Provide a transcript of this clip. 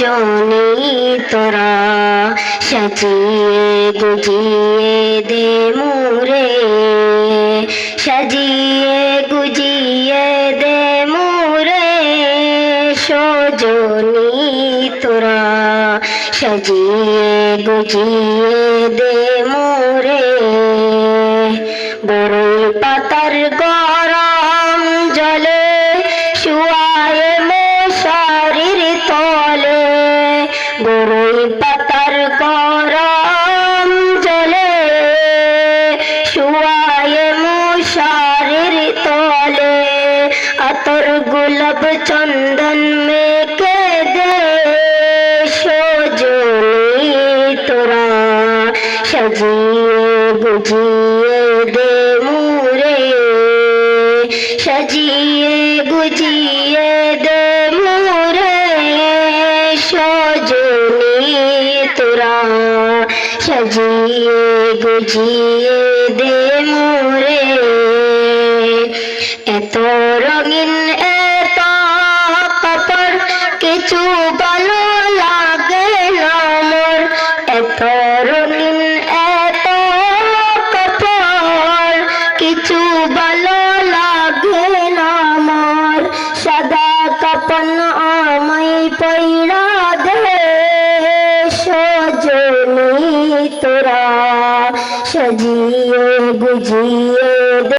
সজনী তোরা সাজিয়ে গুজিয়ে দে মুরে। সাজিয়ে গুজিয়ে দে মুরে। সজনী তোরা সাজিয়ে গুজিয়ে দে মোরে। বড়ই পাতার গরম জলে শুয়ায় বড়ই পাতার গরম জলে শুয়ায় মশারির তলে, আতর গোলাপ চন্দন মেকে দে সজনী তোরা সাজিয়ে গুজিয়ে দে মুরে সাজিয়ে গুজিয়ে সাজিয়ে গুজিয়ে দে মুরে এত রঙিন, এত কাপড়, কিছু ভালো লাগে না মোর এত রঙিন, এত কাপড়, কিছু ভালো তোরা সাজিয়ে গুজিয়ে